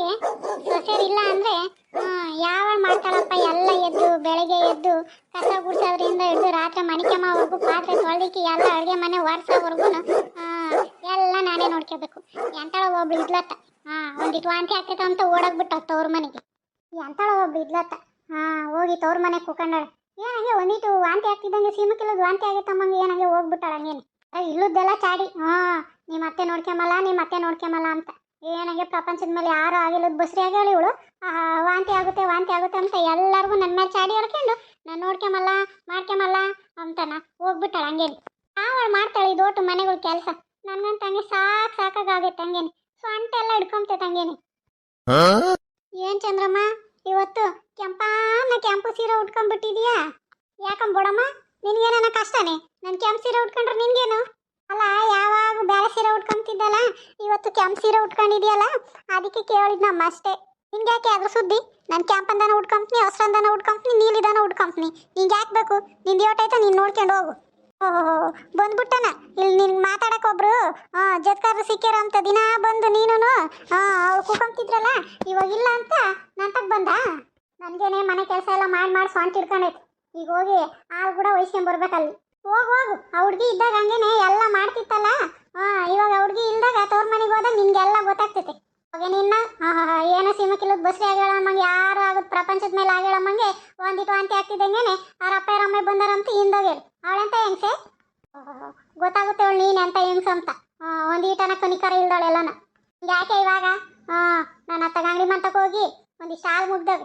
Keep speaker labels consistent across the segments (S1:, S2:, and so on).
S1: ಮನೆಗೆ ಸೊಸೆಯರು ಇಲ್ಲ ಅಂದ್ರೆ ಯಾವಾಗ ಮಾಡ್ತಾಳಪ್ಪ ಎಲ್ಲ ಎದ್ದು, ಬೆಳಗ್ಗೆ ಎದ್ದು, ಕಸ ಗುಡ್ಸೋದ್ರಿಂದ ಹಿಡಿದು ರಾತ್ರಿ ಮಣಿಕಮ್ಮವರೆಗೂ ಪಾತ್ರೆ ತೊಳ್ದಿಕ್ಕಿ ಎಲ್ಲ ಅಡುಗೆ ಮನೆ ಒರೆಸೋವರೆಗೂ ಎಲ್ಲ ನಾನೇ ನೋಡ್ಕೋಬೇಕು. ಎಂತಾಳ ಒಬ್ಳು ಇದ್ಲತ್ತ ಹಾ ಒಂದಿಟ್ಟು ವಾಂತಿ ಆಗ್ತೈತೆ ಅಂತ ಓಡೋಗ್ಬಿಟ್ಟ ತವ್ರ ಮನೆಗೆ. ಎಂತಾಳ ಒಬ್ಳು ಇದ್ಲತ್ತ ಹಾ ಹೋಗಿ ತವ್ರ ಮನೆಗೆ ಕುಕೊಂಡಾಳ. ಏನಂಗೆ ಒಂದಿಟ್ಟು ವಾಂತಿ ಆಗ್ತಿದ್ದಂಗೆ ಸೀಮಕ್ಕಿಲ್ಲದ ವಾಂತಿ ಆಗೈತಮ್ಮಂಗೆ ಏನಂಗೆ ಹೋಗ್ಬಿಟ್ಟಾಳ ಹಂಗೇನೆ ಇಲ್ಲದ್ದೆಲ್ಲ ಚಾಡಿ. ಹಾ ನಿಮ್ಮ ಅತ್ತೆ ನೋಡ್ಕೊಂಬಲ್ಲ ನಿಮ್ಮ ಅತ್ತೆ ನೋಡ್ಕೊಂಬಲ್ಲ ಅಂತ. ಏನಂಗೆ ಪ್ರಪಂಚದ ಮೇಲೆ ಯಾರು ಆಗಿಲ್ಲ ಬಸ್ರಿ ಆಗ್ಯಾಳ ಇವಳು. ವಾಂತಿ ಆಗುತ್ತೆ ವಾಂತಿ ಆಗುತ್ತೆ ಅಂತ ಎಲ್ಲರಿಗೂ ನನ್ನ ಮೇಲೆ ಚಾಡಿ ಹೇಳ್ಕೊಂಡು ನಾನು ನೋಡ್ಕೊಂಬಲ್ಲ ಮಾಡ್ಕೊಂಬಲ್ಲ ಅಂತಾನ ಹೋಗ್ಬಿಟ್ಟಾಳ ಆ ಅವಳು ಮಾಡ್ತಾಳೆ ಇದು ಒಟ್ಟು ಮನೆಗಳ ಕೆಲಸ. ನನ್ಗಂತ ಹಂಗೆ ಸಾಕು ಸಾಕಾಗೈತೆ ಹಂಗೇನೆ. ಸೊಂಟ ಎಲ್ಲ ಹಿಡ್ಕೊಂತೈತೆ ಹಂಗೇನೆ ಏನ್ ಚಂದ್ರಮ್ಮ ಇವತ್ತು ಕೆಂಪಾನ ಕೆಂಪು ಸೀರೆ ಉಟ್ಕೊಂಡ್ಬಿಟ್ಟಿದೀಯಾ? ಯಾಕಂಬೋಡಮ್ಮ ನಿನ್ಗೇನ ಕಷ್ಟನೇ? ನನ್ ಕೆಂಪು ಸೀರೆ ಉಟ್ಕೊಂಡ್ರೆ ನಿನ್ಗೇನು? ಅಲ್ಲ, ಯಾವಾಗ ಬೇರೆ ಸೀರೆ ಉಟ್ಕೊಂತಿದ್ದಲ್ಲ? ಇವತ್ತು ಕೆಂಪು ಸೀರೆ ಉಟ್ಕೊಂಡಿದ್ಯಲ್ಲ, ಅದಕ್ಕೆ ಕೇಳಿದ್ನಮ್ಮ ಅಷ್ಟೇ. ನಿನ್ಗೆ ಯಾಕೆ ಅದ್ರ ಸುದ್ದಿ? ನಾನು ಕೆಂಪಂದನ ಉಟ್ಕೊಂತೀನಿ ಹೊಸ್ರಂದನ ಉಟ್ಕೊಂತೀನಿ ನೀಲಿದನ ಉಟ್ಕೊಂತೀನಿ ನಿಂಗೆ ಯಾಕೆ ಬೇಕು? ನಿಂದು ಯೋಟೈತೆ ನೀನು ನೋಡ್ಕೊಂಡು ಹೋಗು. ಓಹೋ, ಬಂದ್ಬಿಟ್ಟನ. ಇಲ್ಲಿ ನಿನ್ಗೆ ಮಾತಾಡಕ್ ಒಬ್ರು, ಆ, ಜತ್ಕಾರರು ಸಿಕ್ಕ್ಯಾರ ಅಂತ ದಿನ ಬಂದು ನೀನು ಅವ್ರು ಕೂಕೊಂತಿದ್ರಲ್ಲ ಇವಾಗ ಇಲ್ಲ ಅಂತ ನನ್ನ ನಂತಕ್ ಬಂದ. ನನಗೇನೆ ಮನೆ ಕೆಲಸ ಎಲ್ಲ ಮಾಡಿ ಮಾಡಿ ಸೊಂಟ ಹಿಡ್ಕೊಂಡೈತೆ ಈಗ ಹೋಗಿ ಹಾಲು ಕೂಡ ವಹಿಸ್ಕೊಂಡ್ ಬರ್ಬೇಕಲ್ಲಿ. ಹೋಗು ಹೋಗು. ಆ ಹುಡ್ಗಿ ಇದ್ದಾಗ ಹಂಗೇನೆ ಎಲ್ಲ ಮಾಡ್ತಿತ್ತಲ್ಲ? ಹಾ ಇವಾಗ ಆ ಹುಡ್ಗಿ ಇಲ್ದಾಗ ತವ್ರ ಮನೆಗೆ ಹೋದಾಗ ನಿನ್ಗೆಲ್ಲ ಗೊತ್ತಾಗ್ತೈತೆ. ಅವಾಗ ನಿನ್ನ ಏನೋ ಸೀಮಕ್ಕಿಲ್ಲದ ಬಸ್ರಿ ಆಗ್ಯಾಳಮ್ಮಂಗೆ ಯಾರು ಆಗುತ್ತೆ ಪ್ರಪಂಚದ ಮೇಲೆ ಆಗ್ಯಾಳಮ್ಮಂಗೆ ಒಂದಿಟ್ಟು ವಾಂತಿ ಆಗ್ತಿದ್ದಂಗೆನೆ ಅವ್ರ ಅಪ್ಪ ಅಮ್ಮ ಬಂದಾರಂತ ಹಿಂದೋಗ್ಯಾಳ. ಅವಳಂತ ಹೆಂಗ್ಸೆ? ಗೊತ್ತಾಗುತ್ತೆ ಅವಳು ನೀನು ಅಂತ ಹೆಂಗ್ಸ ಅಂತ. ಒಂದೀಟನ ಕನಿಕರ ಇಲ್ದಳೆಲ್ಲನ ಯಾಕೆ ಇವಾಗ? ಹಾಂ ನಾನು ಅತ್ತಾಗ ಅಂಗಡಿ ಮಂತಕ್ಕೆ ಹೋಗಿ ಒಂದಿಷ್ಟು ಹಾಲು ಮುಗ್ದವೆ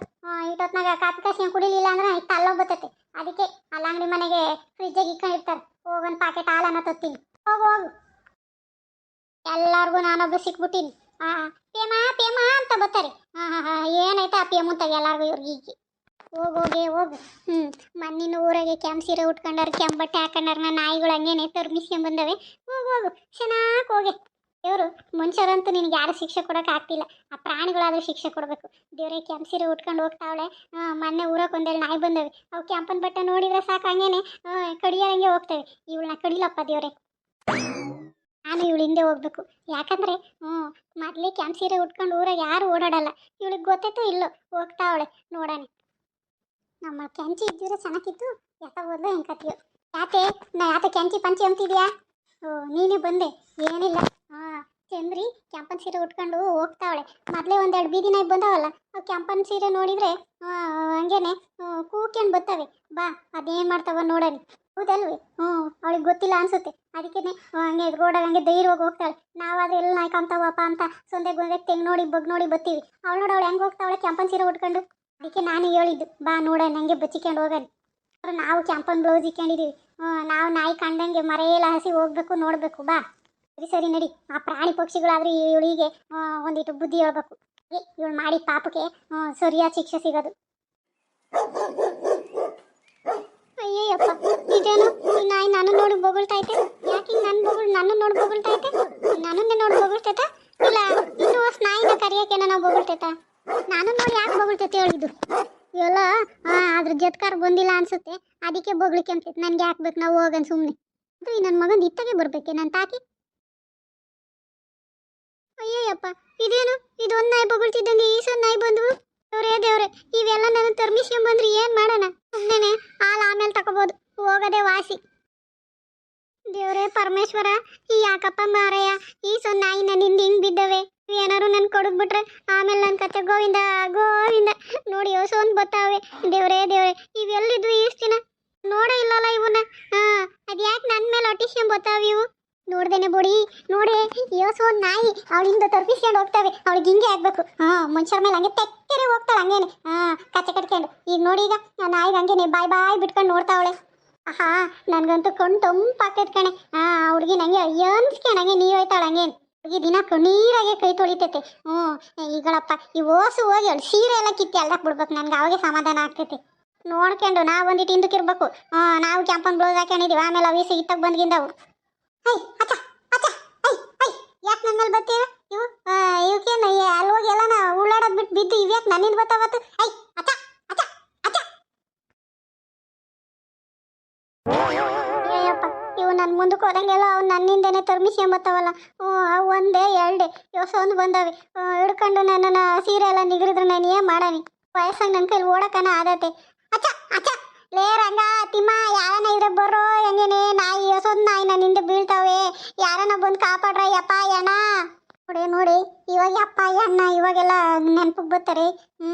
S1: ಇಟ್ಟೊತ್ನಾಗ ಕಾಪಿ ಕಾಸಿ ಕುಡಿಲಿಲ್ಲ ಅಂದ್ರೆ ಇತ್ತು ಅಲ್ಲೋಗಿ ಬರ್ತೈತೆ ಅದಕ್ಕೆ ಅಲ್ಲಿ ಅಂಗಡಿ ಮನೆಗೆ ಫ್ರಿಜ್ಜಾಗ ಇಟ್ಕೊಂಡಿರ್ತಾರೆ ಹೋಗೊಂದು ಪ್ಯಾಕೆಟ್ ಹಾಲನ್ನ ತೊತ್ತೀನಿ. ಹೋಗು ಹೋಗು. ಎಲ್ಲರಿಗೂ ನಾನೊಬ್ರು ಸಿಕ್ಬಿಟ್ಟಿನಿ. ಆ, ಪೇಮ ಪೇಮ ಅಂತ ಬರ್ತಾರೆ ಹಾಂ ಹಾಂ ಹಾಂ, ಏನಾಯ್ತಾ ಆ ಪೇಮು ತಗ ಎಲ್ಲರಿಗೂ ಇವ್ರಿಗೆ ಈಗಿ ಹೋಗು, ಹೋಗಿ ಹೋಗು. ಹ್ಞೂ ಮಣ್ಣಿನ ಊರಾಗೆ ಕೆಂಪು ಸೀರೆ ಉಟ್ಕೊಂಡವ್ರು ಕೆಂಪು ಬಟ್ಟೆ ಹಾಕೊಂಡಾರ ನಾಯಿಗಳು ಹಂಗೇನೆ ತರ್ಮಿಸ್ಕೊಂಡ್ ಬಂದವೆ. ಹೋಗು ಹೋಗು. ಚೆನ್ನಾಗಿ ಹೋಗಿ. ದೇವರು ಮನುಷ್ಯರಂತೂ ನಿನಗೆ ಯಾರು ಶಿಕ್ಷೆ ಕೊಡೋಕೆ ಆಗ್ತಿಲ್ಲ. ಆ ಪ್ರಾಣಿಗಳಾದರೂ ಶಿಕ್ಷೆ ಕೊಡಬೇಕು. ದೇವ್ರೆ ಕೆಂಪು ಸೀರೆ ಉಟ್ಕೊಂಡು ಹೋಗ್ತಾವಳೆ. ಮೊನ್ನೆ ಊರಕ್ಕೆ ಒಂದೆರಡು ನಾಯಿ ಬಂದವೆ. ಅವು ಕೆಂಪನ ಬಟ್ಟೆ ನೋಡಿದ್ರೆ ಸಾಕು, ಹಂಗೇನೆ ಕಡಿಯೋಂಗೆ ಹೋಗ್ತವೆ. ಇವಳನ್ನ ಕಡಿಲಪ್ಪ ದೇವ್ರೆ. ನಾನು ಇವಳು ಹಿಂದೆ ಹೋಗ್ಬೇಕು. ಯಾಕಂದರೆ, ಹ್ಞೂ, ಮೊದಲೇ ಕೆಂಪು ಸೀರೆ ಉಟ್ಕೊಂಡು ಊರಾಗ ಯಾರು ಓಡಾಡಲ್ಲ. ಇವಳಿಗೆ ಗೊತ್ತೈತೋ ಇಲ್ಲೋ, ಹೋಗ್ತಾವಳೆ. ನೋಡೋಣ. ನಮ್ಮ ಕೆಂಚಿ ಇದ್ದಿದ್ರೆ ಚೆನ್ನಾಗಿತ್ತು. ಯಾತ ಹೋದ್ಲು ಹೆಂಗೆ ಕತ್ತಿಯೋ. ಯಾಕೆ, ನಾ ಯಾತ ಕೆಂಚಿ ಪಂಚಿ ಅಂತಿದ್ಯಾ? ಓ, ನೀನೇ ಬಂದೆ. ಏನಿಲ್ಲ. ಕೆಂಪನ್ ಸೀರೆ ಉಟ್ಕೊಂಡು ಹೋಗ್ತಾವಳೆ. ಮೊದಲೇ ಒಂದೆರಡು ಬೀದಿ ನಾಯಿ ಬಂದಾವಲ್ಲ ಅವು ಕೆಂಪನ್ ಸೀರೆ ನೋಡಿದ್ರೆ ಆ, ಹಂಗೇನೆ ಕೂಕ್ಯನ್ ಬರ್ತವೆ ಬಾ ಅದೇನು ಮಾಡ್ತಾವ ನೋಡಲಿ. ಹೌದಲ್ವಿ? ಹ್ಞೂ ಅವಳಿಗೆ ಗೊತ್ತಿಲ್ಲ ಅನ್ಸುತ್ತೆ. ಅದಕ್ಕೆ ಹಂಗೆ ರೋಡಾಗ ಹಂಗೆ ಧೈರ್ಯವಾಗಿ ಹೋಗ್ತಾಳೆ. ನಾವಾದ್ರೆ ಎಲ್ಲ ನಾಯಿ ಕಾಣ್ತಾವಪ್ಪ ಅಂತ ಸೊಂದೆ ಗೊಂದೆ ತೆಂಗ್ ನೋಡಿ ಬಗ್ ನೋಡಿ ಬತ್ತೀವಿ. ಅವಳು ನೋಡಿ ಅವಳು ಹೆಂಗೆ ಹೋಗ್ತಾವಳೆ ಕೆಂಪನ್ ಸೀರೆ ಉಟ್ಕೊಂಡು? ಅದಕ್ಕೆ ನಾನು ಹೇಳಿದ್ದು. ಬಾ ನೋಡ ನಂಗೆ ಬಚ್ಚಿಕೊಂಡು ಅವ್ರು ನಾವು ಕೆಂಪನ್ ಬ್ಲೌಸ್ ಇಕ್ಕೊಂಡಿದ್ದೀವಿ ನಾವು ನಾಯಿ ಕಂಡಂಗೆ ಮರೆಯಲ್ಲ ಹಸಿ ಹೋಗ್ಬೇಕು ನೋಡಬೇಕು. ಬಾ. ಸರಿ ಸರಿ, ನಡಿ. ಆ ಪ್ರಾಣಿ ಪಕ್ಷಿಗಳಾದ್ರೆ ಇವಳಿಗೆ ಒಂದಿಟ್ಟು ಬುದ್ಧಿ ಹೇಳ್ಬೇಕು. ಇವಳು ಮಾಡಿ ಪಾಪಕ್ಕೆ ಸರಿಯಾದ ಶಿಕ್ಷೆ ಸಿಗೋದು. ಅಯ್ಯಯ್ಯಪ್ಪ, ಇದೇನು? ನಾಯಿ ನಾನು ನೋಡಿ ಬೊಗಳ್ತೈತೆ ಯಾಕೆ ನನ್ನ ಬೊಗಳು ನಾನು ನೋಡಿ ಬೊಗಳ್ತೈತೆ ನನ್ನನ್ನೇ ನೋಡಿ ಬೊಗಳ್ತೈತ? ಇಲ್ಲ ಹೊಸ ನಾಯಿನ ಕರಿಯಕ್ಕೆ ನಾವು ಬೊಗಳ್ತೈತ? ನಾನು ನೋಡಿ ಯಾಕೆ ಬೊಗಳ್ತೈತೆ ಹೇಳಿದ್ದು ಎಲ್ಲ ಅದ್ರ ಜತ್ಕಾರ ಬಂದಿಲ್ಲ ಅನ್ಸುತ್ತೆ. ಅದಕ್ಕೆ ಬೊಗಳಿಕೆ ಅಂತೈತೆ ನನಗೆ ಹಾಕ್ಬೇಕು ನಾವು ಹೋಗನ್ ಸುಮ್ಮನೆ ಅದು ನನ್ನ ಮಗನ ಇತ್ತಗೆ ಬರ್ಬೇಕೆ? ನಾನು ತಾಕಿ? ಅಯ್ಯಯ್ಯಪ್ಪ ಇದೇನು? ಇದು ಒಂದು ನಾಯಿ ಬೊಗಳ್ತಿದ್ದಂಗೆ ಈ ಸೊನ್ ನಾಯಿ ಬಂದವು? ದೇವ್ರೇ, ದೇವ್ರೆ, ಇವೆಲ್ಲ ನನ್ನ ತರ್ಮಿಸ್ಕೊಂಬಂದ್ರೆ ಏನ್ ಮಾಡೋಣ? ಸುಮ್ಮನೆ ಹಾಲು ಆಮೇಲೆ ತಗೋಬೋದು. ಹೋಗದೆ ವಾಸಿ. ದೇವ್ರೇ ಪರಮೇಶ್ವರ, ಈ ಯಾಕಪ್ಪ ಮಾರಯ್ಯ, ಈ ಸೊನ್ ನಾಯಿ ನನ್ನಿಂದ ಹಿಂಗ್ ಬಿದ್ದವೆ? ಏನಾರು ನನ್ ಕೊಡಗ್ಬಿಟ್ರೆ ಆಮೇಲೆ ನನ್ನ ಕತೆ ಗೋವಿಂದ ಗೋವಿಂದ. ನೋಡಿ ಸೋನ್ ಬತ್ತಾವೆ. ದೇವ್ರೇ, ದೇವ್ರೆ, ಇವೆಲ್ಲಿದ್ವು ಇಷ್ಟು ದಿನ? ನೋಡೇ ಇಲ್ಲಲ್ಲ ಇವನ್ನ ಹಾ, ಅದ್ಯಾಕೆ ನನ್ನ ಮೇಲೆ ಒಟ್ಟಿಸ್ಕೊಂಡ್ ಬತ್ತಾವ ಇವು? ನೋಡ್ದೇನೆ ಬುಡಿ. ನೋಡಿ ಯೋಸು ನಾಯಿ ಅವಳಿಂದ ತರ್ಪಿಸ್ಕೊಂಡು ಹೋಗ್ತಾವೆ. ಅವಳಿಗೆ ಹಿಂಗೆ ಆಗ್ಬೇಕು. ಹಾ ಮನುಷ್ಯರ ಮೇಲೆ ಹಂಗೆ ತೆಕ್ಕರೆ ಹೋಗ್ತಾಳೆ ಹಂಗೇನೆ. ಹಾ ಕಚ್ಚೆ ಕಟ್ಕೊಂಡು. ಈಗ ನೋಡಿ ಈಗ ನಾಯಿಗೆ ಹಂಗೇನೆ ಬಾಯ್ ಬಾಯ್ ಬಿಟ್ಕೊಂಡು ನೋಡ್ತಾವಳೆ ಆಹಾ, ನನ್ಗಂತೂ ಕಣ್ಣು ತಂಪಾಕೈತ್ ಕಣೆ. ಹಾ ಹುಡುಗಿ ನಂಗೆ ಅಯ್ಯನ್ಸ್ಕೊಂಡು ಹಂಗೆ ನೀವ್ ಹೋಯ್ತಾಳೆ ಹಂಗೇನು. ಈ ದಿನ ಕಣ್ಣೀರಾಗೆ ಕೈ ತೊಳಿತೈತೆ. ಹ್ಞೂ, ಈಗಳಪ್ಪ, ಈ ಓಸು ಹೋಗಿ ಅವಳು ಸೀರೆ ಎಲ್ಲ ಕಿತ್ತಿ ಅಲ್ದಾಕ್ ಬಿಡ್ಬೇಕು. ನನ್ಗೆ ಅವಾಗೆ ಸಮಾಧಾನ ಆಗ್ತೈತಿ. ನೋಡ್ಕೊಂಡು ನಾವು ಒಂದಿಟ್ಟು ಹಿಂದಕ್ಕಿರ್ಬೇಕು ಹಾ ನಾವು ಕೆಂಪನ್ ಬ್ಲೌಸ್ ಹಾಕೊಂಡಿದೀವಿ ಆಮೇಲೆ ಅವೇ ಸಿಗಿತ್ತಾಗ ಬಂದ್ಗಿಂದವು. ಯಾಕೆ ನನ್ನ ಮೇಲೆ ಅಲ್ಲಿ ಬಿಟ್ಟು ಬಿದ್ದು ಇವ್ಯಾಕೆ ನನ್ನಿಂದ ಅಯ್ಯಪ್ಪ ಇವು ನನ್ನ ಮುಂದಕ್ಕೆ ಹೋದಂಗೆಲ್ಲ ಅವ್ನು ನನ್ನಿಂದನೇ ತರ್ಮಿಸ್ಕೊಂಬತ್ತವಲ್ಲ. ಹ್ಞೂ ಒಂದೇ ಎರಡೇ ಯೋಸೊಂದು ಬಂದವೆ. ಹಿಡ್ಕೊಂಡು ನನ್ನನ್ನು ಸೀರೆ ಎಲ್ಲ ನಿಗರಿದ್ರೆ ನಾನು ಏನು ಮಾಡಾನಿ ವಯಸ್ಸಾಗ ನನ್ನ ಕೈಲಿ ಓಡಕನ ಆದತೆ. ಅಚ್ಚ ಅಚ್ಚ. ಲೇ ರಂಗ, ತಿಮ್ಮ ಯಾರನ್ನ ಇದ್ರೆ ಬರೋ ಹೆಂಗೇನೆ ನಾಯಿ, ಹೊಸದ್ ನಾಯಿ ನಿಂದ ಹಿಂದೆ ಬೀಳ್ತಾವೆ. ಯಾರನ್ನ ಬಂದು ಕಾಪಾಡ್ರ, ಯಪ್ಪ ಅಣ್ಣ ನೋಡಿ ನೋಡಿ, ಇವಾಗ ಅಪ್ಪ ಅಣ್ಣ ಇವಾಗೆಲ್ಲ ನೆನಪಿಗೆ ಬರ್ತಾರೆ. ಹ್ಞೂ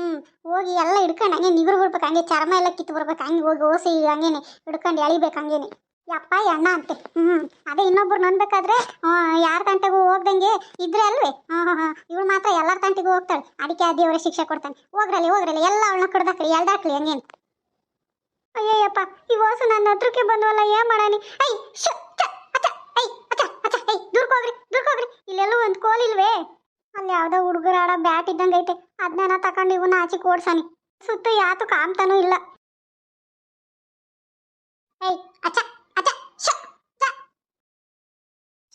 S1: ಹೋಗಿ ಎಲ್ಲ ಹಿಡ್ಕೊಂಡು ಹಂಗೆ ನಿಗುರು ಬಿಡ್ಬೇಕು ಹಂಗೆ ಚರ್ಮ ಎಲ್ಲ ಕಿತ್ತು ಬರ್ಬೇಕು, ಹಂಗೆ ಹೋಗಿ ಓಸಿ ಹಂಗೇನೆ ಹಿಡ್ಕೊಂಡು ಎಳಿಬೇಕು, ಹಂಗೇನೆ. ಯಪ್ಪ ಅಣ್ಣ ಅಂತೆ. ಹ್ಞೂ ಅದೇ ಇನ್ನೊಬ್ರು ನನ್ಬೇಕಾದ್ರೆ ಯಾರ ತಂಟೆಗೂ ಹೋಗ್ದಂಗೆ ಇದ್ರೆ ಅಲ್ವೇ? ಹಾಂ ಇವಳು ಮಾತ್ರ ಎಲ್ಲರ ತಂಟೆಗೂ ಹೋಗ್ತಾಳೆ. ಅದಕ್ಕೆ ಆ ದೇವರ ಶಿಕ್ಷೆ ಕೊಡ್ತಾನೆ. ಹೋಗ್ರಲ್ಲಿ ಹೋಗ್ರಲ್ಲಿ, ಎಲ್ಲ ಅವಳನ್ನ ಕಡ್ದಾಕ್ರಿ ಎಲ್ದಾಕ್ರಿ ಹಂಗೇನು. ಅಯ್ಯಯ್ಯಪ್ಪ ಈ ವಾಸು ನನ್ನ ಹತ್ರಕ್ಕೆ ಬಂದವಲ್ಲ ಏನ್ ಮಾಡಾನಿ ಐ ಶ ಛ, ಅಚ್ಚ, ಐ ದೂರ್ಕ್ ಹೋಗ್ರಿ ಇಲ್ಲೆಲ್ಲೂ ಒಂದ್ ಕೋಲ್ ಇಲ್ವೇ? ಅಲ್ಲಿ ಯಾವ್ದೋ ಹುಡುಗರ ಆಡೋ ಬ್ಯಾಟ್ ಇದ್ದಂಗೈತೆ ಐತೆ. ಅದನ್ನ ತಕೊಂಡು ಇವನ್ನ ಆಚೆ ಓಡ್ಸಾನಿ ಸುತ್ತ ಯಾತು ಕಾಮ್ತಾನೂ ಇಲ್ಲ. ಐ ಅಚ್ಚ ಅಚ್ಚ ಶ ಛ.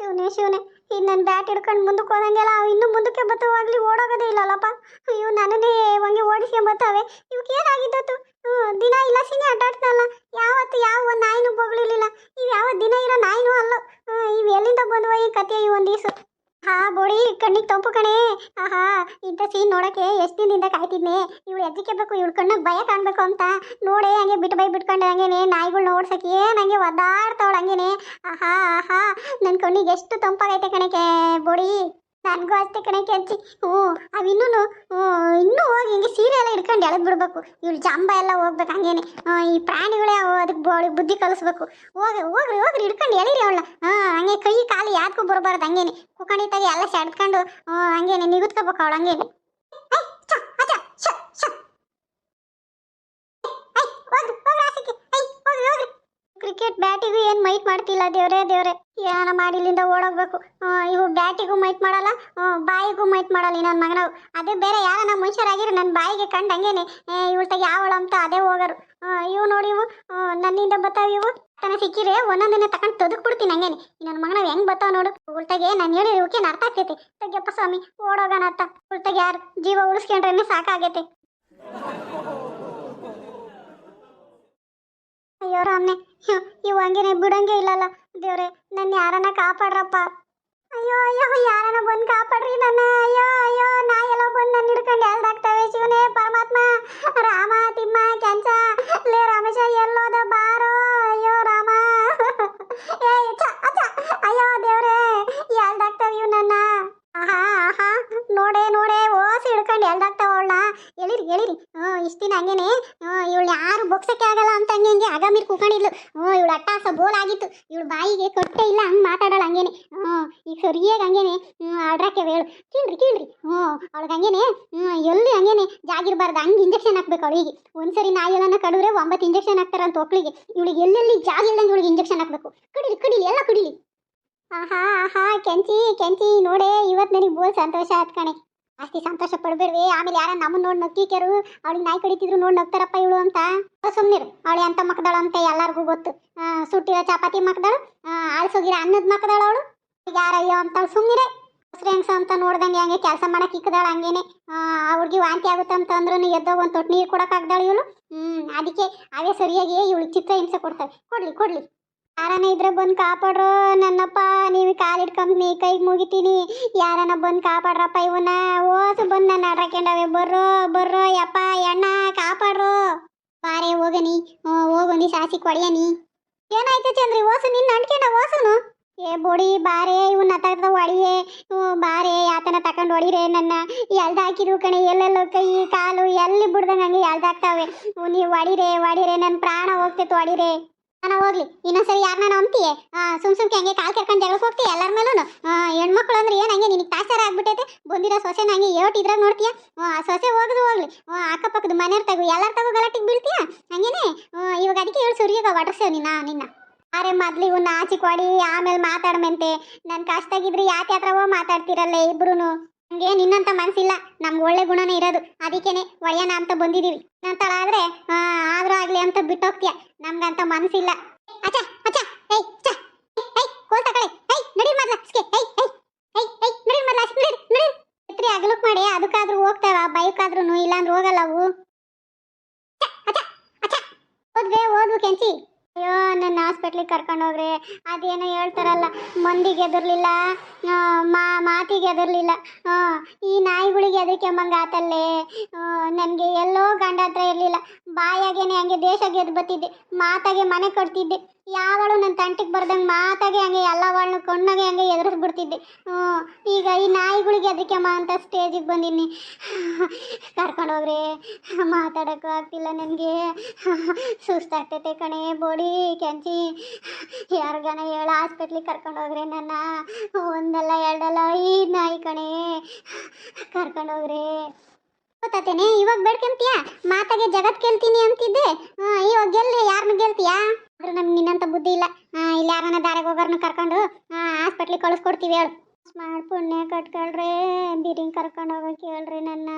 S1: ಶಿವನೇ ಶಿವನೇ ನನ್ನ ಬ್ಯಾಟ್ ಹಿಡ್ಕೊಂಡು ಮುಂದಕ್ಕೆ ಹೋದಂಗೆಲ್ಲ ಅವು ಇನ್ನೂ ಮುಂದಕ್ಕೆ ಬತ್ತವಾಗ್ಲಿ ಓಡೋಗೋದೇ ಇಲ್ಲಲ್ಲಪ್ಪ. ಅಯ್ಯೋ ನನ್ನನ್ನೇ ಹಂಗೆ ಓಡಿಸ್ಕೊಂಬತ್ತವೆ. ಇವಕ್ಕೆ ಏನಾಗಿದ್ದತ್ತು? ಹ್ಞೂ ದಿನ ಇಲ್ಲ ಸಿನಿ ಅಡ್ಡಾಡ್ತಲ್ಲ ಯಾವತ್ತು ಯಾವ ಒಂದು ನಾಯಿನೂ ಬೊಗಳಿರ್ಲಿಲ್ಲ ಇವು ಯಾವ ದಿನ ಇರೋ ನಾಯಿನೂ ಅಲ್ಲ ಹ್ಮ್, ಇವು ಎಲ್ಲಿಂದ ಬಂದವ ಈ ಕತೆ ಈ ಒಂದು ದಿವಸ ಹಾ ಬೋಡಿ ಕಣ್ಣಿಗೆ ತಂಪು ಕಣೆ ಆಹಾ ಇಂಥ ಸೀನ್ ನೋಡಕ್ಕೆ ಎಷ್ಟು ದಿನದಿಂದ ಕಾಯ್ತಿದ್ನೆ? ಇವಳು ಎದ್ದಕ್ಕೆ ಬೇಕು ಇವಳು ಕಣ್ಣಿಗೆ ಭಯ ಕಾಣಬೇಕು ಅಂತ. ನೋಡೆ ಹಂಗೆ ಬಿಟ್ಟು ಬೈ ಬಿಟ್ಕೊಂಡು ಹಂಗೇನೆ. ನಾಯಿಗಳು ನೋಡ್ಸಕ್ಕೆ ಏನು ಹಂಗೆ ಒದ್ದಾಡ್ತಾವಳು ಹಂಗೇನೆ. ಆಹಾ ಆಹಾ ನನ್ನ ಕಣ್ಣಿಗೆ ಎಷ್ಟು ತಂಪಾಗೈತೆ ಕಣಕ್ಕೆ ಬೋಡಿ. ನನಗೂ ಅಷ್ಟೇ ಕಣಕ್ಕೆ ಅಜ್ಜಿ. ಹ್ಞೂ, ಅವು ಇನ್ನೂ ಹೋಗಿ ಹಿಂಗೆ ಸೀರೆ ಎಲ್ಲ ಹಿಡ್ಕೊಂಡು ಎಳೆದು ಬಿಡ್ಬೇಕು ಇವಳು ಜಂಬ ಎಲ್ಲ ಹೋಗ್ಬೇಕು ಹಂಗೇನೆ. ಈ ಪ್ರಾಣಿಗಳೇ ಅದಕ್ಕೆ ಬೋಳಿ ಬುದ್ಧಿ ಕಲಿಸ್ಬೇಕು. ಹೋಗಿ, ಹೋಗ್ರಿ ಹೋಗ್ರಿ ಹಿಡ್ಕೊಂಡು ಎಳೀರಿ ಅವಳ ಹಂಗೆ ಕೈ, ಕಾಲು ಯಾಕೂ ಬರಬಾರ್ದು ಹಂಗೇನೆ. ಕುಕ್ಕಣಿತಾಗೆ ಎಲ್ಲ ಸೆಡ್ಕೊಂಡು ಹಂಗೇನೆ ನಿಗುತ್ಕೋಬೇಕು ಅವಳು ಹಂಗೇನೆ ಐ, ಛ, ಅಚ್ಚ, ಶ, ಶ. ಐ, ಹೋಗ್ರಿ, ಹೋಗ್ರಿ ಆಚೆಗೆ. ಐ, ಹೋಗ್ರಿ, ಹೋಗ್ರಿ. ಕ್ರಿಕೆಟ್ ಬ್ಯಾಟಿಗೂ ಏನು ಮೈಟ್ ಮಾಡ್ತಿಲ್ಲ ದೇವ್ರೇ, ದೇವ್ರೆ. ಏನ ಮಾಡಿ ಇಲ್ಲಿಂದ ಓಡೋಗ್ಬೇಕು. ಇವು ಬ್ಯಾಟಿಗೂ ಮೈಟ್ ಮಾಡಲ್ಲ ಬಾಯಿಗೂ ಮೈಟ್ ಮಾಡಲ್ಲ ನನ್ನ ಮಗನವು. ಅದೇ ಬೇರೆ ಯಾರನ್ನ ಮನುಷ್ಯರಾಗಿರು ನನ್ನ ಬಾಯಿಗೆ ಕಂಡು ಹಂಗೇನೆ ಇವಳ್ತಾಗ ಯಾವಳು ಅಂತ ಅದೇ ಹೋಗರು. ಇವು ನೋಡಿ ಇವು ನನ್ನಿಂದ ಬತ್ತಾವ ಇವು. ತನ ಸಿಕ್ಕಿರೆ ಒಂದೊಂದಿನ ತಗೊಂಡು ತೊದಕ್ ಬಿಡ್ತೀನಿ ಹಂಗೇನೆ ನನ್ನ ಮಗನ ಹೆಂಗ್ ಬತ್ತಾವ ನೋಡು. ಉಳ್ತಾಗೆ ನಾನು ಹೇಳಿ ಇವಕ್ಕೆ ಅರ್ಥ ಆಗ್ತೈತಿ. ತಗ್ಯಪ್ಪ ಸ್ವಾಮಿ, ಓಡೋಗೋಣ ಅಂತ. ಉಳ್ತಾಗ ಯಾರು ಜೀವ ಉಳಿಸ್ಕೊಂಡ್ರೆ ಸಾಕಾಗೈತೆ. ಅಯ್ಯೋ ರಾಮ್ನೆ ಇವ್ ಹಂಗೇನೆ ಬಿಡಂಗೆ ಇಲ್ಲಲ್ಲ. ದೇವ್ರೆ ನನ್ನ ಯಾರನ್ನ ಕಾಪಾಡ್ರಪ್ಪ. ಅಯ್ಯೋ ಅಯ್ಯೋ ಯಾರನ್ನ ಬಂದು ಕಾಪಾಡ್ರಿ ನನ್ನ. ಅಯ್ಯೋ ಅಯ್ಯೋ ನಾ ಎಲ್ಲೋ ಬಂದು ನನ್ನ ಹಿಡ್ಕೊಂಡು ಎಲ್ದಾಗ್ತವೆ ಶಿವನೇ ಪರಮಾತ್ಮ ರಾಮ ತಿಮ್ಮ ಕೆಂಚ. ಲೇ ರಮೇಶ ಎಲ್ಲೋದ ಬಾರೋ. ಅಯ್ಯೋ ರಾಮ. ಏ ಚಾ ಅಚ್ಚ, ಅಯ್ಯೋ ದೇವ್ರೆ ಎಲ್ದಾಗ್ತಾವ ಇವು ನನ್ನ. ಆಹಾ ಆಹಾ. ನೋಡೆ ನೋಡೆ ಓಸಿ ಹಿಡ್ಕೊಂಡು ಎಲ್ದಾಗ್ತಾವ ಅವಳನ್ನ ಎಳಿರಿ ಎಳಿರಿ. ಹ್ಞೂ ಇಷ್ಟು ದಿನ ಹಂಗೇನೆ ಇವಳು ಯಾರು ಬೊಕ್ಸಕ್ಕೆ ಆಗಲ್ಲ ಅಂತ ಹಂಗೆ ಹಂಗೆ ಅಗಮೀರ್ ಕೂಕೊಂಡಿದ್ಲು ಹ್ಞೂ ಇವಳು ಅಟ್ಟಾಸ ಬೋಲ್ ಆಗಿತ್ತು. ಇವಳು ಬಾಯಿಗೆ ಕೊಟ್ಟೆ ಇಲ್ಲ, ಹಂಗೆ ಮಾತಾಡಲ್ಲ ಹಂಗೇನೆ. ಹ್ಞೂ ಈಗ ಸರಿಯಾಗಿ ಹಂಗೇನೆ ಹ್ಞೂ ಆಡ್ರಕ್ಕೆ ಹೇಳು. ಕೀಳ್ರಿ ಕೀಳ್ರಿ. ಹ್ಞೂ ಅವಳಿಗೆ ಹಂಗೇನೆ ಹ್ಞೂ ಎಲ್ಲಿ ಹಂಗೇನೆ ಜಾಗಿರಬಾರ್ದು ಹಂಗೆ ಇಂಜೆಕ್ಷನ್ ಹಾಕ್ಬೇಕು ಅವಳಿಗೆ. ಒಂದ್ಸರಿ ನಾಯಿ ಎಲ್ಲನ ಕಡಿದ್ರೆ ಒಂಬತ್ತು ಇಂಜೆಕ್ಷನ್ ಹಾಕ್ತಾರಂತ ಒಕ್ಕಳಿಗೆ ಇವಳಿಗೆ ಎಲ್ಲೆಲ್ಲಿ ಜಾಗ ಇಲ್ದಂಗೆ ಇವಳಿಗೆ ಇಂಜೆಕ್ಷನ್ ಹಾಕಬೇಕು. ಕಡಿಲಿ ಕಡಿಲಿ, ಎಲ್ಲ ಕುಡಿಲಿ. ಆಹಾ ಆಹಾ, ಕೆಂಚಿ ಕೆಂಚಿ, ನೋಡೆ ಇವತ್ತು ನನಗೆ ಬೋಲ್ ಸಂತೋಷ ಆತ್ ಕಣೆ. ಜಾಸ್ತಿ ಸಂತೋಷ ಪಡ್ಬೇಡ್ರಿ ಆಮೇಲೆ ಯಾರ ನಮ್ಮನ್ನ ನೋಡಿ ನಕ್ಕಿಕ್ಯಾರು ಅವಳಿಗೆ ನಾಯಿ ಕಡಿತಿದ್ರು ನೋಡಿ ನಗ್ತಾರಪ್ಪ ಇವಳು ಅಂತ. ಸುಮ್ಮನಿರು ಅವಳು ಅಂತ ಮಕ್ಕದಾಳು ಅಂತ ಎಲ್ಲರಿಗೂ ಗೊತ್ತು. ಆ, ಸುಟ್ಟಿರೋ ಚಪಾತಿ ಮಕ್ಕದಾಳು ಆಳ್ಸೋಗಿರೋ ಅನ್ನದ ಮಕ್ಕದಾಳು ಅವಳು. ಯಾರಯ್ಯೋ ಅಂತ ಸುಮ್ಮನಿರೆ ಹೆಂಗ್ಸ ಅಂತ ನೋಡ್ದಂಗೆ ಹಂಗೆ ಕೆಲಸ ಮಾಡಕ್ಕೆ ಇಕ್ಕದಾಳ ಹಂಗೇನೆ. ಅವ್ರಿಗೆ ವಾಂತಿ ಆಗುತ್ತೆ ಅಂತ ಅಂದ್ರೂ ಎದ್ದೋಗಿ ಒಂದು ತೊಟ್ಟು ನೀರು ಕೊಡೋಕ್ಕಾಗ್ದಾಳು ಇವಳು. ಹ್ಞೂ ಅದಕ್ಕೆ ಅವೇ ಸರಿಯಾಗಿ ಇವಳು ಚಿತ್ರ ಹಿಂಸೆ ಕೊಡ್ತಾವೆ ಕೊಡ್ಲಿ ಕೊಡ್ಲಿ. ಯಾರನ್ನ ಇದ್ರೆ ಬಂದು ಕಾಪಾಡ್ರು ನನ್ನಪ್ಪ, ನೀವು ಕಂಪ್ನಿ ಕೈಗೆ ಮುಗಿತೀನಿ. ಯಾರನ ಬಂದು ಕಾಪಾಡ್ರಪ್ಪ ಇವನ್ನ ಓಸು ಬಂದು ನನ್ನ ಅಡ್ರಕೊಂಡವೆ ಬರ್ರೋ ಬರ್ರೋ ಯಪ್ಪ, ಎಣ್ಣ, ಕಾಪಾಡ್ರು. ಬಾರೆ, ಹೋಗನಿ. ಹೋಗೊಂದಿ ಸಾಸಿ ಕೊಡಿಯನಿ. ಏನಾಯ್ತು ಚಂದ್ರಿ, ಓಸು ನಿನ್ನ ಅಂಟ್ಕೊಂಡ, ಓಸುನು? ಏ ಬೋಡಿ, ಬಾರೆ ಇವನ್ನ ತಗದ ಹ್ಞೂ, ಬಾರೆ ಯಾತನ ತಕೊಂಡು ಹೊಡಿರೆ ನನ್ನ. ಎಲ್ದ ಹಾಕಿದ್ರು ಕಣೆ, ಎಲ್ಲೆಲ್ಲೋ ಕೈ, ಕಾಲು, ಎಲ್ಲಿ ಬಿಡ್ದಂಗೆ ಹಂಗೆ ಎಲ್ದಾಗ್ತಾವೆ ನೀವು ಹೊಡಿರೆ ಹೊಡಿರೆ ನನ್ನ ಪ್ರಾಣ ಹೋಗ್ತಿತ್ತು, ಹೊಡಿರೆ. ನಾನು ಹೋಗ್ಲಿ. ಇನ್ನೊಂದ್ಸರಿ ಯಾರನ್ನ ನಂಬ್ತೀಯ? ಸುಮ್ ಸುಮ್ಕೆ ಹಂಗೆ ಕಾಲ್ ಕರ್ಕೊಂಡು ಜಗಳಕ್ಕೆ ಹೋಗ್ತೀಯ ಎಲ್ಲರ ಮೇಲೂ ಹೆಣ್ಮಕ್ಳು ಅಂದ್ರೆ ಏನ್ ಹಂಗೆ ನಿನಗೆ ತಾಸಾರ ಆಗ್ಬಿಟ್ಟೈತೆ? ಬಂದಿರೋ ಸೊಸೆ ನಂಗೆ ಏಟ್ ಇದ್ರಾಗ ನೋಡ್ತೀಯ? ಆ, ಸೊಸೆ ಹೋಗುದು ಹೋಗ್ಲಿ. ಅಕ್ಕಪಕ್ಕದ ಮನೆಯವ್ರ ತಗು. ಎಲ್ಲರ ತಗು ಗಲಾಟಿಗೆ ಬೀಳ್ತೀಯ? ಹಂಗೇನೆ? ಇವಾಗ ಅದಕ್ಕೆ ಹೇಳಿ ಸುರಿಯಾಗ ಒಡ್ಸೇವ್ ನಿನ್ನ ನಿನ್ನ. ಅರೆ ಮೊದ್ಲು ಇವನ್ನ ಆಚೆ ಕೊಡಿ ಆಮೇಲೆ ಮಾತಾಡ್ಮೆಂತೆ ನನ್ನ ಕಷ್ಟಾಗಿದ್ರೆ ಯಾಕೆ ಹತ್ರವೋ ಮಾತಾಡ್ತಿರಲ್ಲ ಇಬ್ರು ನಮ್ಗೆ ನಿನ್ನಂತ ಮನಸ್ಸಿಲ್ಲ ನಮ್ಗೆ ಒಳ್ಳೆ ಗುಣನೇ ಇರೋದು. ಅದಕ್ಕೇನೆ ಒಳ್ಳೆಯನ ಅಂತ ಬಂದಿದೀವಿ. ನಂತರ ಆದ್ರೆ ಆ, ಆದ್ರೂ ಆಗ್ಲಿ ಅಂತ ಬಿಟ್ಟೋಗ್ತೀಯ? ನಮ್ಗಂತ ಮನಸ್ಸಿಲ್ಲ ಅಚ್ಚ ಅಚ್ಚ ಏಯ್ ಚಾ ಏಯ್ ಕೋಲ್ ತಗೊಳ್ಳಿ ಏಯ್ ನಡಿ ಮೊದ್ಲ ಸ್ಕೆ ಏಯ್ ಏಯ್ ಏಯ್ ಏಯ್ ನಡಿ ಮೊದ್ಲ ನಡಿ ನಡಿ. ಎತ್ರಿ ಅಗಲಕ್ ಮಾಡಿ ಅದಕ್ಕಾದ್ರೂ ಹೋಗ್ತಾವ ಬೈಕಾದ್ರೂ ಇಲ್ಲಾಂದ್ರೆ ಹೋಗಲ್ಲ ಅವು ಛ, ಅಚ್ಚ ಅಚ್ಚ. ಓದ್ವೆ ಓದ್ವು ಕೆಂಚಿ. ಅಯ್ಯೋ ನನ್ನ ಹಾಸ್ಪಿಟ್ಲಿಗೆ ಕರ್ಕೊಂಡು ಹೋಗ್ರಿ. ಅದೇನೋ ಹೇಳ್ತಾರಲ್ಲ, ಮಂದಿಗೆ ಎದುರ್ಲಿಲ್ಲ ಮಾ, ಮಾತಿಗೆ ಎದುರ್ಲಿಲ್ಲ ಈ ನಾಯಿಗಳಿಗೆ ಹೆದರ್ಕೊಂಬಂಗೆ ಆತಲ್ಲೇ. ನನಗೆ ಎಲ್ಲೋ ಗಂಡ ಹತ್ರ ಇರಲಿಲ್ಲ. ಬಾಯಾಗೇನೆ ಹಂಗೆ ದೇಶ ಗೆದ್ದು ಬತ್ತಿದ್ದೆ ಮಾತಾಗೆ ಮನೆ ಕೊಡ್ತಿದ್ದೆ ಯಾವಳು ನನ್ನ ತಂಟಿಗೆ ಬರ್ದಂಗೆ ಮಾತಾಗೆ ಹಂಗೆ ಎಲ್ಲವಳನ್ನು ಕಣ್ಣಾಗೆ ಹಂಗೆ ಎದುರಿಸ್ಬಿಡ್ತಿದ್ದೆ. ಹ್ಞೂ, ಈಗ ಈ ನಾಯಿಗಳಿಗೆ ಹೆದರ್ಕೊಂಬ ಅಂತ ಸ್ಟೇಜಿಗೆ ಬಂದೀನಿ ಕರ್ಕೊಂಡು ಹೋಗ್ರಿ, ಮಾತಾಡೋಕ್ಕೂ ಆಗ್ತಿಲ್ಲ ನನಗೆ. ಸುಸ್ತಾಗ್ತೈತೆ ಕಣೆ, ಬೋಡಿ, ಕೆಂಚಿ. ಯಾರಿಗಾನ ಹೇಳ, ಹಾಸ್ಪಿಟ್ಲಿಗೆ ಕರ್ಕೊಂಡು ಹೋಗ್ರಿ ನನ್ನ. ಒಂದಲ್ಲ ಎರಡಲ್ಲ ಈ ನಾಯಿ ಕಣೆ. ಕರ್ಕೊಂಡು ಗೊತ್ತಾತೇನೆ ಇವಾಗ ಬೇಡ್ಕೊಂತೀಯ? ಮಾತಾಗೆ ಜಗತ್ ಗೆಲ್ತೀನಿ ಅಂತಿದ್ದೆ. ಇವಾಗ ಗೆಲ್ಲಿ. ಯಾರನ್ನ ಗೆಲ್ತೀಯಾ? ಆದ್ರೂ ನಮ್ಗೆ ನಿನ್ನಂತ ಬುದ್ಧಿ ಇಲ್ಲ. ಇಲ್ಲಿ ಯಾರನ್ನ ದಾರಿಗೆ ಹೋಗೋರ್ನ ಕರ್ಕೊಂಡು ಹಾಸ್ಪಿಟ್ಲಿಗೆ ಕಳಿಸ್ಕೊಡ್ತೀವಿ ಹೇಳು. ಮಾಡಿ ಪುಣ್ಯ ಕಟ್ಕೊಳ್ರಿ ಬಿರಿಂಗ್ ಕರ್ಕೊಂಡು ಹೋಗಕ್ಕೆ ಹೇಳ್ರಿ ನನ್ನ.